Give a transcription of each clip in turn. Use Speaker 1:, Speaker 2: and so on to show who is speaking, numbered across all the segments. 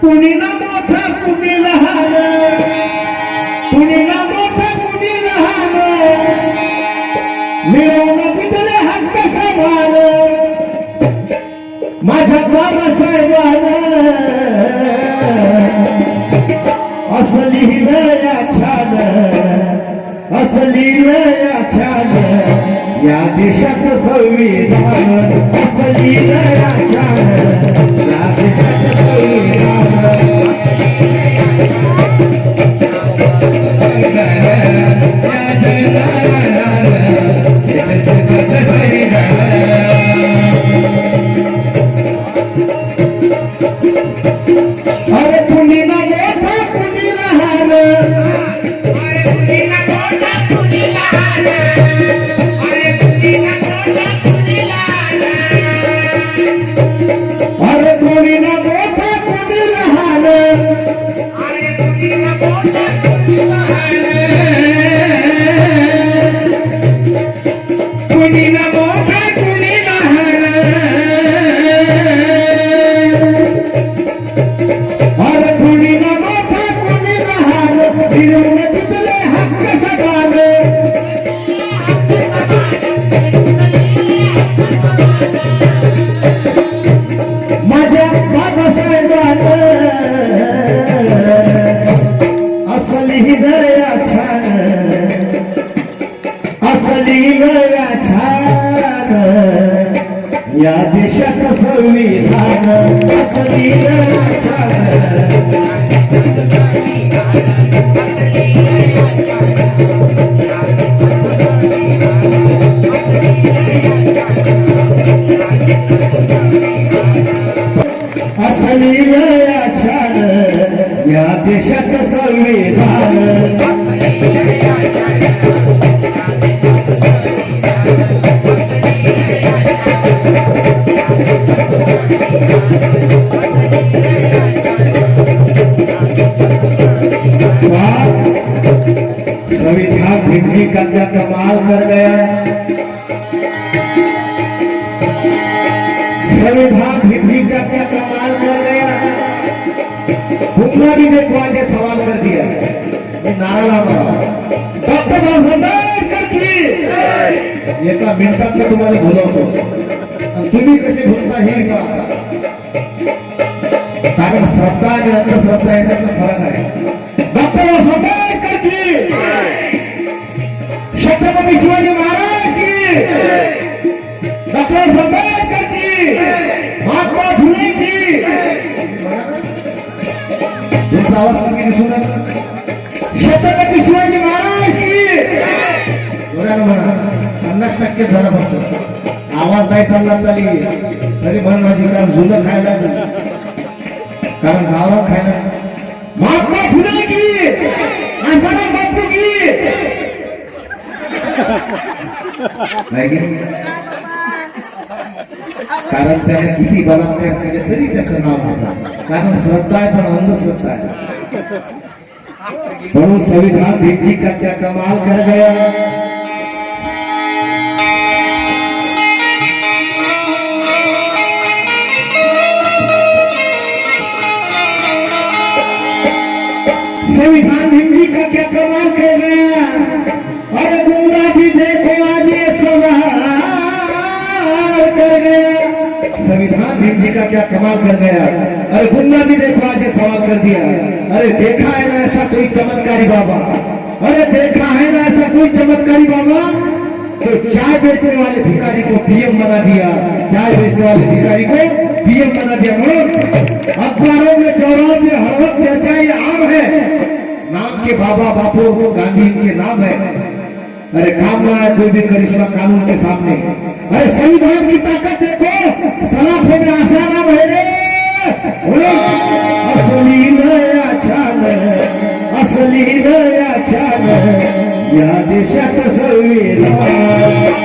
Speaker 1: कुणी ना मोठा कुणी लहान कुणी ना मोठा कुणी लहान मिळवून दिले हक्क समान माझ्या बाबासाहेबान असली या छान. असली या छान. या देशात संविधान. असली लया छान या देशात असली छान या देशात संविधान असली असली छान या देशात संविधान संविधान भिंडी का क्या कमाल कर गया संविधान भिंडी का क्या कमाल कर गया हुक्मा भी देखो आज ये सवाल कर दिया ये नारा ला मारा डॉक्टर बाबासाहेब आंबेडकर की एका मिनिटात मी तुम्हाला बोलवतो आणि तुम्ही कसे बोलता हे का कारण श्रद्धा आणि अंधश्रद्धा याच्यातला फरक आहे छत्रपती शिवाजी महाराज म्हणा पन्नास टक्के झाला फक्त. आवाज नाही चालला तरी तरी पण माझी कारण जुनं खायला कारण गावात खायला महात्मा फुले की आसाराम बापू की नाही कारण त्याने किती बलात्कार केले तरी त्याचं नाव होतं कारण श्रद्धा आहे पण अंधश्रद्धा आहे. म्हणून संविधान भिंडी का क्या कमाल कर गया? गया संविधान भिंडी का क्या कमाल कर गया अरे गुंगा भी देखो आज ये सवाल कर दिया अरे देखा है ना ऐसा कोई चमत्कारी बाबा अरे देखा है ना ऐसा कोई चमत्कारी बाबा तो चाय बेचने वाले भिखारी को पीएम बना दिया चाय बेचने वाले भिखारी को पीएम बना दिया म्हणून अखबारों में चौराहों में हर वक्त चर्चा ये आम है नाम के बाबा बापू गांधी के नाम है अरे काम ना है कोई भी करिश्मा कानून के सामने अरे संविधान की ताकत देखो सलाखों हो में आसाना है रे असली नया छान असली नया छान या देशात संविधान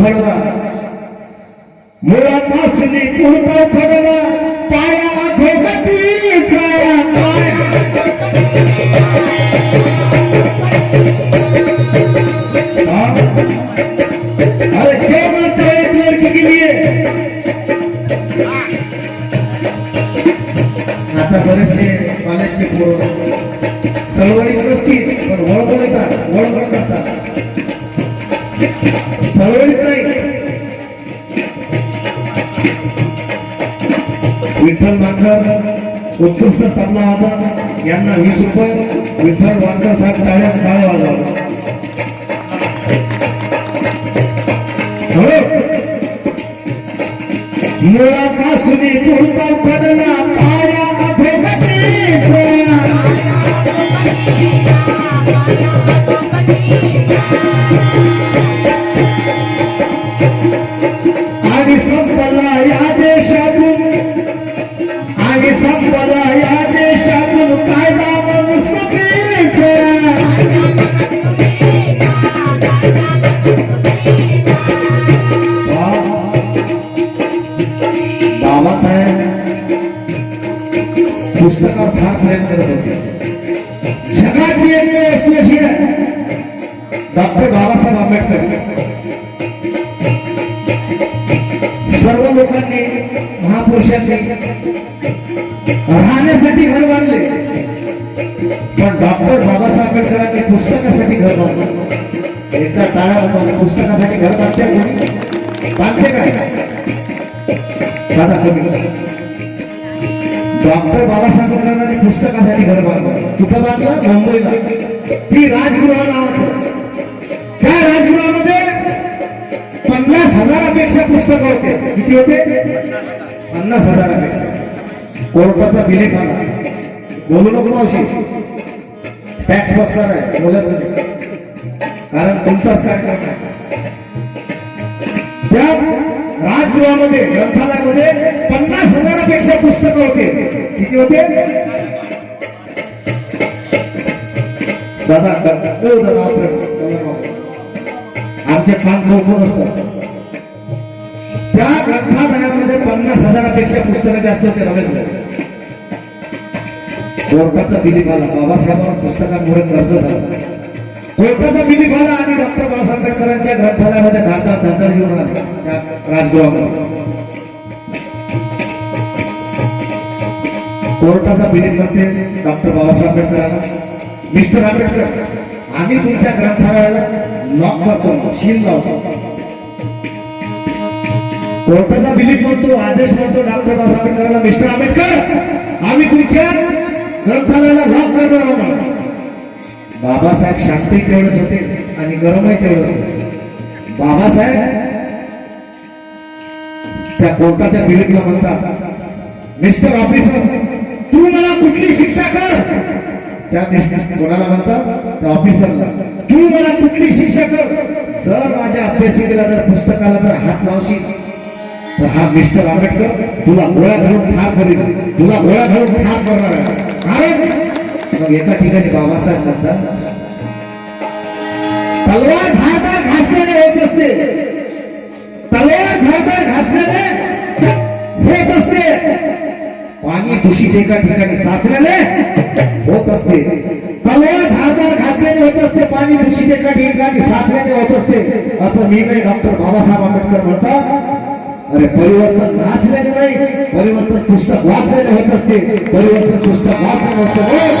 Speaker 1: उखडला मुळापासून तबला वादक यांना वीस रुपये विठ्ठल वांकर साहेब टाळ्या टाळे वाजवा मुळापासून पाया आणि संत डॉक्टर बाबासाहेब आंबेडकर. सर्व लोकांनी महापुरुषांनी राहण्यासाठी घर बांधले. पण डॉक्टर बाबासाहेब आंबेडकरांनी पुस्तकासाठी घर बांधलं. एका टाळ्या होता पुस्तकासाठी घर बांधते कोणी बांधते काय दादा कमी डॉक्टर बाबासाहेब आंबेडकरांनी पुस्तकासाठी घर बांधलं. कुठं बांधलं? मुंबईला. ती राजगृह नावाचं. राजगृहामध्ये पन्नास हजारापेक्षा पुस्तकं होते. किती होते? पन्नास हजारापेक्षा कोर्टाचा बिलेख आला. बोलू नको मावशी. टॅक्स बसणार आहे. बोलायचं नाही. कारण तुमचाच काय करणार त्या राजगृहामध्ये ग्रंथालयामध्ये पन्नास हजारापेक्षा पुस्तकं होते. किती होते? दादा दादा दादा दादा आमचे कान चौकून असतात त्या ग्रंथालयामध्ये पन्नास हजारापेक्षा पुस्तकं जास्त होते रमेश कोर्टाचा बिलीप आला बाबासाहेबांवर पुस्तकांमुळे कर्ज झाला. कोर्टाचा बिलीप आला आणि डॉक्टर बाबासाहेब आंबेडकरांच्या ग्रंथालयामध्ये धाडतात धडधड घेऊन आला त्या राजगृहामध्ये. कोर्टाचा बिलीपमध्ये डॉक्टर बाबासाहेब आंबेडकरांना मिस्टर आंबेडकर. आम्ही तुमच्या ग्रंथालयाला लॉक करतो शील लावतो. कोर्टाचा बिलीफ म्हणतो आदेश म्हणतो डॉक्टर बाबासाहेब आंबेडकरांना मिस्टर आंबेडकर आम्ही तुमच्या ग्रंथालयाला लॉक करणार आहोत. बाबासाहेब शांती तेवढेच होते आणि गरमही तेवढंच होते. बाबासाहेब त्या कोर्टाच्या बिलीफला म्हणतात मिस्टर ऑफिसर तू मला कुठली शिक्षा कर? त्या कोणाला म्हणतात? त्या ऑफिसरला तू मला कुठली शिक्षा कर? जर माझ्या अभ्यासिकेला जर पुस्तकाला जर हात लावशील तर हा मिस्टर आंबेडकर तुला गोळ्या घालून ठार करेल. तुला गोळ्या घालून ठार करणार आहे. कारण मग एका ठिकाणी बाबासाहेब म्हणतात तलवार धारदार घासण्याने होत असते. तलवार धारदार घासण्याने होत असते. पाणी दूषित एका ठिकाणी साचल्याने होत असते. तलवार धारदार घासल्याने होत असते पाणी दूषित एका ठिकाणी साचल्याने होत असते. असं मी नाही डॉक्टर बाबासाहेब आंबेडकर म्हणतात. अरे परिवर्तन नाचल्याने नाही परिवर्तन पुस्तक वाचल्याने होत असते. परिवर्तन पुस्तक वाचल्याने होत असते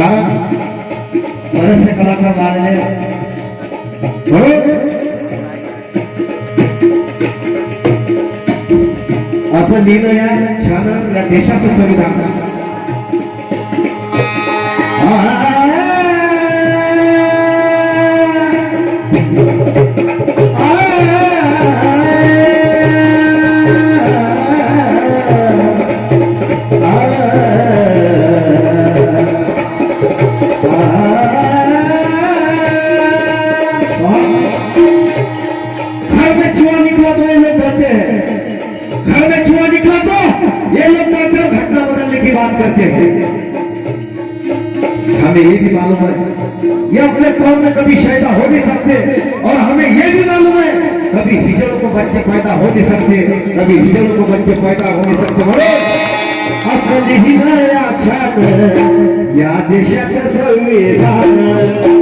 Speaker 1: कारण बरेचसे कलाकार मारले असं लिहिलं या छान या देशाचं संविधान. होने सकते कभी हिजड़ को बच्चे पैदा होने सकते बोले असल हिदया छात्र या देशात संविधान